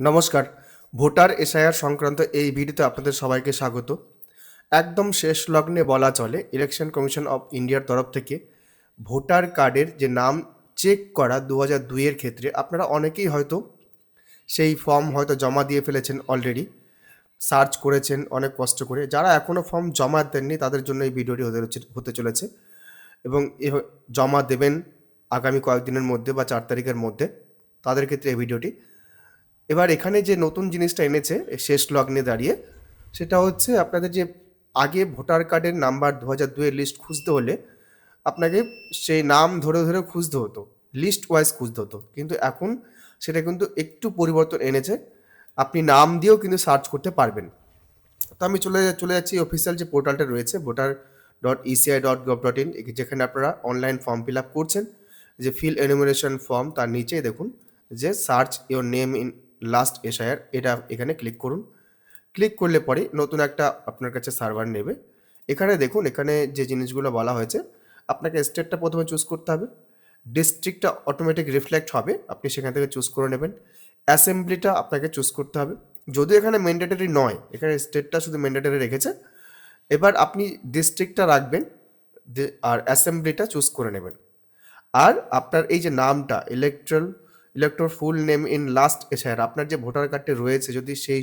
নমস্কার। Voter SIR সংক্রান্ত এই ভিডিওতে আপনাদের সবাইকে স্বাগত। একদম শেষ লগ্নে বলা চলে, ইলেকশন কমিশন অফ ইন্ডিয়ার তরফ থেকে ভোটার কার্ডের যে নাম চেক করা দু হাজার দুইয়ের ক্ষেত্রে আপনারা অনেকেই হয়তো সেই ফর্ম হয়তো জমা দিয়ে ফেলেছেন অলরেডি সার্চ করেছেন অনেক কষ্ট করে। যারা এখনও ফর্ম জমা দেননি, তাদের জন্য এই ভিডিওটি হতে হতে চলেছে এবং এ- জমা দেবেন আগামী কয়েকদিনের মধ্যে বা চার তারিখের মধ্যে। তাদের ক্ষেত্রে এই ভিডিওটি এবার এখানে যে নতুন জিনিসটা এনেছে শেষ লগ্নে দাঁড়িয়ে, সেটা হচ্ছে আপনাদের যে আগে ভোটার কার্ডের নাম্বার দু হাজার দুয়ের লিস্ট খুঁজতে হলে আপনাকে সেই নাম ধরে ধরে খুঁজতে হতো লিস্ট ওয়াইজ খুঁজতে হতো। কিন্তু এখন সেটা কিন্তু একটু পরিবর্তন এনেছে, আপনি নাম দিয়েও কিন্তু সার্চ করতে পারবেন। তো আমি চলে চলে যাচ্ছি অফিসিয়াল যে পোর্টালটা রয়েছে voter dot ECI dot gov dot in যেখানে আপনারা অনলাইন ফর্ম ফিল আপ করছেন, যে ফিল এনুমিনেশন ফর্ম তার নিচেই দেখুন, যে search your name in last SIR এটা এখানে ক্লিক করুন। ক্লিক করলে পরে নতুন একটা আপনার কাছে সার্ভার নেবে। এখানে দেখুন, এখানে যে জিনিসগুলো বলা হয়েছে, আপনাকে স্টেটটা প্রথমে চুজ করতে হবে। ডিস্ট্রিক্টটা অটোমেটিক রিফ্লেক্ট হবে, আপনি সেখান থেকে চুজ করে নেবেন। অ্যাসেম্বলিটা আপনাকে চুজ করতে হবে। যদিও এখানে ম্যান্ডেটরি নয়, এখানে স্টেটটা শুধু ম্যান্ডেটরি রেখেছে, এবার আপনি ডিস্ট্রিক্টটা রাখবেন আর অ্যাসেম্বলিটা চুজ করে নেবেন। আর আপনার এই যে নামটা electoral ইলেকট্রোর full name in last SIR আপনার যে ভোটার কার্ডটি রয়েছে, যদি সেই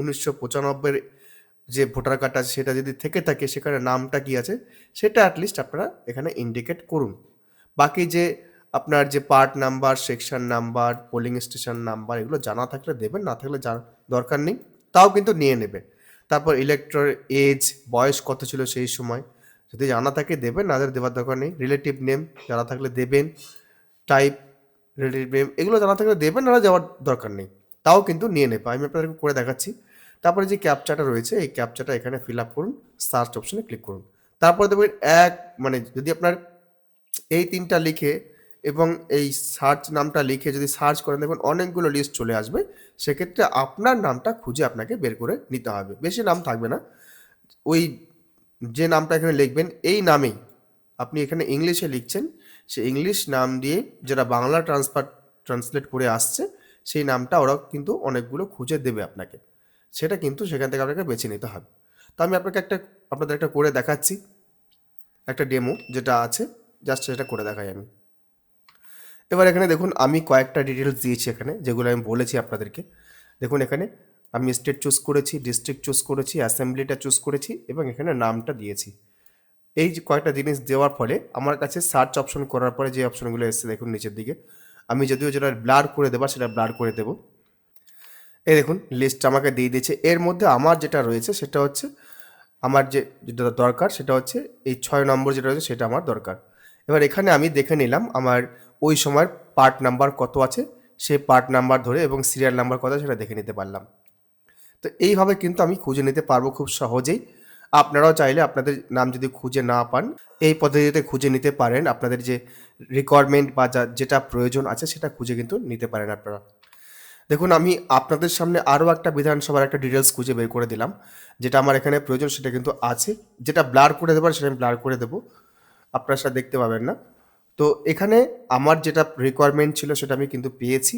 উনিশশো পঁচানব্বইয়ের যে ভোটার কার্ড আছে, সেটা যদি থেকে থাকে, সেখানে নামটা কি আছে? সেটা অ্যাটলিস্ট আপনারা এখানে ইন্ডিকেট করুন। বাকি যে আপনার যে part number section number polling station number এগুলো জানা থাকলে দেবেন, না থাকলে জানা দরকার নেই, তাও কিন্তু নিয়ে নেবে। তারপর ইলেকট্রোর এজ বয়স কত ছিল সেই সময়, যদি জানা থাকে দেবেন নাদের দেওয়ার দরকার নেই। রিলেটিভ নেম জানা থাকলে দেবেন। টাইপ রিলেটিভ নেম এগুলো জানা থাকলে দেবেন না দেওয়ার দরকার নেই। তাও কিন্তু নিয়ে নেবে। আমি আপনাদেরকে করে দেখাচ্ছি। তারপরে যে ক্যাপচাটা রয়েছে, এই ক্যাপচাটা এখানে ফিল আপ করুন সার্চ অপশনে ক্লিক করুন। তারপরে দেখবেন এক মানে যদি আপনার এই তিনটা লিখে এবং এই সার্চ নামটা লিখে যদি সার্চ করেন, দেখবেন অনেকগুলো লিস্ট চলে আসবে। সেক্ষেত্রে আপনার নামটা খুঁজে আপনাকে বের করে নিতে হবে। বেশি নাম থাকবে না। ওই যে নামটা এখানে লিখবেন, এই নামেই আপনি এখানে ইংলিশে লিখছেন সেই ইংলিশ নাম দিয়ে যেটা বাংলা ট্রান্সফার ট্রান্সলেট করে আসছে, সেই নামটা ওরা কিন্তু অনেকগুলো খুঁজে দেবে আপনাকে। সেটা কিন্তু সেখান থেকে আপনাকে বেছে নিতে হবে। তো আমি আপনাকে একটা, আপনাদের একটা করে দেখাচ্ছি। একটা ডেমো যেটা আছে জাস্ট সেটা করে দেখাই আমি। এবার এখানে দেখুন, আমি কয়েকটা ডিটেলস দিয়েছি এখানে, যেগুলো আমি বলেছি আপনাদেরকে। দেখুন এখানে, আমি স্টেট চুজ করেছি ডিস্ট্রিক্ট চুজ করেছি অ্যাসেম্বলিটা চুজ করেছি, এবং এখানে নামটা দিয়েছি। এই যে কয়েকটা জিনিস দেওয়ার ফলে আমার কাছে সার্চ অপশন করার পরে যে অপশনগুলো এসেছে, দেখুন নিচের দিকে। আমি যদিও যেটা ব্লার করে দেবো, সেটা ব্লার করে দেবো। এই দেখুন লিস্ট আমাকে দিয়ে দিয়েছে। এর মধ্যে আমার যেটা রয়েছে, সেটা হচ্ছে আমার যে যেটা দরকার, সেটা হচ্ছে এই ছয় নম্বর যেটা রয়েছে, সেটা আমার দরকার। এবার এখানে আমি দেখে নিলাম আমার ওই সময়ের পার্ট নাম্বার কত আছে, সেই পার্ট নাম্বার ধরে এবং সিরিয়াল নাম্বার কত সেটা দেখে নিতে পারলাম। তো এইভাবে কিন্তু আমি খুঁজে নিতে পারব খুব সহজেই। আপনারাও চাইলে আপনাদের নাম যদি খুঁজে না পান, এই পদ্ধতিতে খুঁজে নিতে পারেন। আপনাদের যে রিকোয়ারমেন্ট বা যা, যেটা প্রয়োজন আছে, সেটা খুঁজে কিন্তু নিতে পারেন আপনারা। দেখুন, আমি আপনাদের সামনে আরও একটা বিধানসভার একটা ডিটেলস খুঁজে বের করে দিলাম। যেটা আমার এখানে প্রয়োজন, সেটা কিন্তু আছে। যেটা ব্লার করে দেবার, সেটা আমি ব্লার করে দেবো। আপনারা সেটা দেখতে পাবেন না। তো এখানে আমার যেটা রিকোয়ারমেন্ট ছিল, সেটা আমি কিন্তু পেয়েছি।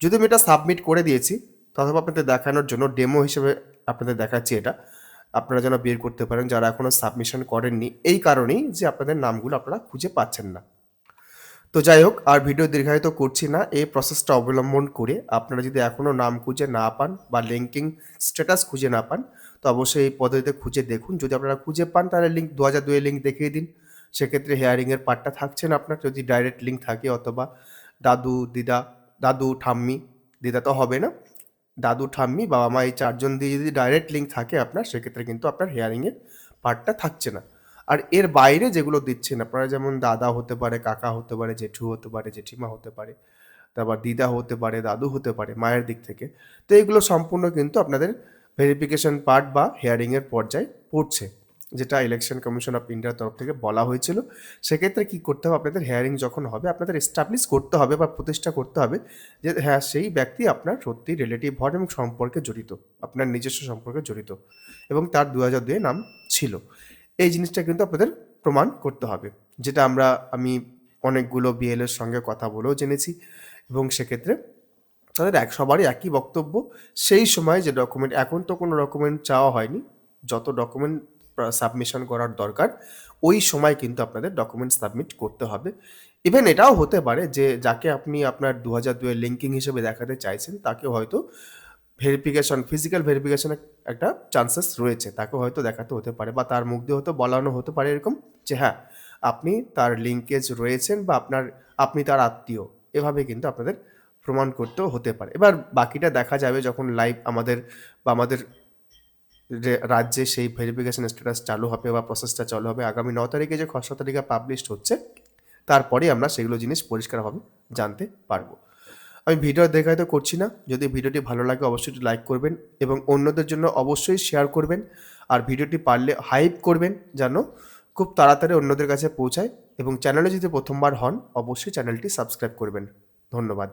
যদি আমি এটা সাবমিট করে দিয়েছি তথাপি আপনাদের দেখানোর জন্য ডেমো হিসেবে আপনাদের দেখাচ্ছি এটা। আপনারা যেন বের করতে পারেন, যারা এখনও সাবমিশন করেননি, এই কারণেই যে আপনাদের নামগুলো আপনারা খুঁজে পাচ্ছেন না। তো যাই হোক, আর ভিডিও দীর্ঘায়িত করছি না, এই প্রসেসটা অবলম্বন করে আপনারা যদি এখনও নাম খুঁজে না পান বা লিঙ্কিং স্ট্যাটাস খুঁজে না পান, তো অবশ্যই এই পদ্ধতিতে খুঁজে দেখুন। যদি আপনারা খুঁজে পান, তাহলে লিঙ্ক দু হাজার দুয়ে লিঙ্ক দেখিয়ে দিন। সেক্ষেত্রে হেয়ারিংয়ের পার্টটা থাকছে না আপনার। যদি ডাইরেক্ট লিঙ্ক থাকে অথবা দাদু, দিদা, দাদু, ঠাম্মি, দিদা তো হবে না। দাদু, ঠাম্মি, বাবা মা এই চারজন দিয়ে যদি ডাইরেক্ট লিঙ্ক থাকে আপনার, সেক্ষেত্রে কিন্তু আপনার হেয়ারিংয়ের পার্টটা থাকছে না। আর এর বাইরে যেগুলো দিচ্ছেন আপনারা, যেমন দাদা হতে পারে, কাকা হতে পারে, জেঠু হতে পারে, জেঠিমা হতে পারে, তারপর দিদা হতে পারে, দাদু হতে পারে, মায়ের দিক থেকে, তো এগুলো সম্পূর্ণ কিন্তু আপনাদের ভেরিফিকেশন পার্ট বা হেয়ারিংয়ের পর্যায়ে পড়ছে। যেটা ইলেকশন কমিশন অফ ইন্ডিয়ার তরফ থেকে বলা হয়েছিল, সেক্ষেত্রে কী করতে হবে? আপনাদের হেয়ারিং যখন হবে, আপনাদের এস্টাবলিশ করতে হবে বা প্রতিষ্ঠা করতে হবে যে হ্যাঁ সেই ব্যক্তি আপনার সত্যি রিলেটিভ হন এবং সম্পর্কে জড়িত, আপনার নিজস্ব সম্পর্কে জড়িত এবং তার দু হাজার দুয়ে নাম ছিল। এই জিনিসটা কিন্তু আপনাদের প্রমাণ করতে হবে, যেটা আমরা, আমি অনেকগুলো বিএলের সঙ্গে কথা বলেও জেনেছি এবং সেক্ষেত্রে তাদের এক, সবারই একই বক্তব্য। সেই সময় যে ডকুমেন্ট এখন তো কোনো ডকুমেন্ট চাওয়া হয়নি, যত ডকুমেন্ট সাবমিশন করার দরকার। ওই সময় কিন্তু আপনাদের ডকুমেন্ট সাবমিট করতে হবে। ইভেন এটাও হতে পারে যে, যাকে আপনি আপনার দু হাজার দুয়ের লিঙ্কিং হিসেবে দেখাতে চাইছেন, তাকে হয়তো ভেরিফিকেশন ফিজিক্যাল ভেরিফিকেশনের একটা চান্সেস রয়েছে। তাকে হয়তো দেখাতে হতে পারে বা তার মুখ দিয়ে হয়তো বলানো হতে পারে এরকম যে হ্যাঁ আপনি তার লিঙ্কেজ রয়েছেন বা আপনার, আপনি তার আত্মীয়। এভাবে কিন্তু আপনাদের প্রমাণ করতেও হতে পারে। এবার বাকিটা দেখা যাবে যখন লাইভ আমাদের বা আমাদের রাজ্যে সেই ভেরিফিকেশন স্ট্যাটাস চালু হবে বা প্রসেসটা চালু হবে, আগামী ন তারিখে যে খসড়া তালিকা পাবলিশড হচ্ছে, তারপরেই আমরা সেগুলো জিনিস পরিষ্কারভাবে জানতে পারব। আমি ভিডিও দেখাই তো করছি না, যদি ভিডিওটি ভালো লাগে অবশ্যই লাইক করবেন এবং অন্যদের জন্য অবশ্যই শেয়ার করবেন আর ভিডিওটি পারলে হাইপ করবেন যেন খুব তাড়াতাড়ি অন্যদের কাছে পৌঁছায় এবং চ্যানেলে যদি প্রথমবার হন, অবশ্যই চ্যানেলটি সাবস্ক্রাইব করবেন। ধন্যবাদ।